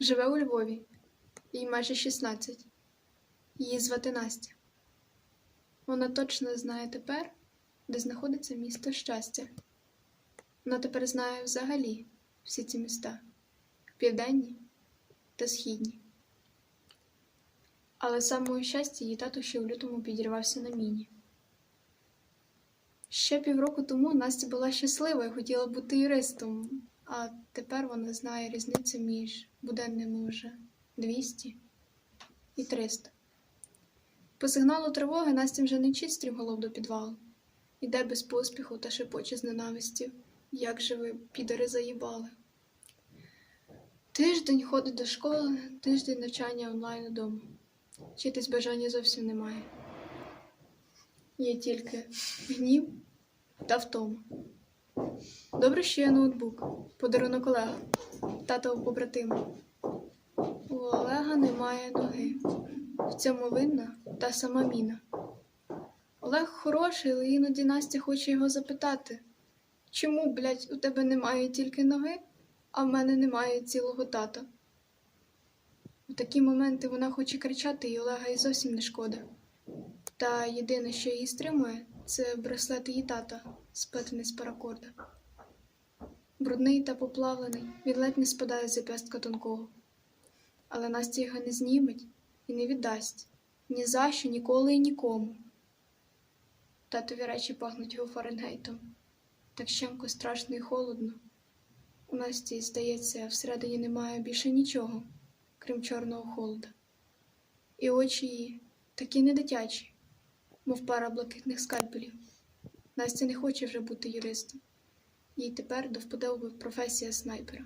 Живе у Львові, їй майже 16. Її звати Настя. Вона точно знає тепер, де знаходиться місто щастя. Вона тепер знає взагалі всі ці міста південні та східні. Але самого щастя її тато ще у лютому підірвався на міні. Ще півроку тому Настя була щаслива і хотіла бути юристом, а тепер вона знає різницю між буденними вже 200 і 300. По сигналу тривоги Настя вже не вчить стрімголов до підвалу. Іде без поспіху та шепоче з ненавистю. Як же ви, підари, заїбали. Тиждень ходить до школи, тиждень навчання онлайн удома. Вчитись бажання зовсім немає. Є тільки гнів та втома. Добре, що є ноутбук, подарунок Олега, татового побратима. У Олега немає ноги. В цьому винна та сама міна. Олег хороший, але іноді Настя хоче його запитати. Чому, блядь, у тебе немає тільки ноги, а в мене немає цілого тата? У такі моменти вона хоче кричати, і Олега і зовсім не шкода. Та єдине, що її стримує, це браслет її тата, сплетений з паракорда. Брудний та поплавлений, він ледь не спадає з зап'ястка тонкого. Але Настя його не зніметь і не віддасть ні за що, ніколи і нікому. Татові речі пахнуть його Фаренгейтом. Так щемко страшно і холодно. У Насті, здається, всередині немає більше нічого, крім чорного холода. І очі її такі не дитячі, мов пара блакитних скальпелів. Настя не хоче вже бути юристом. Їй тепер до вподоби професія снайпера.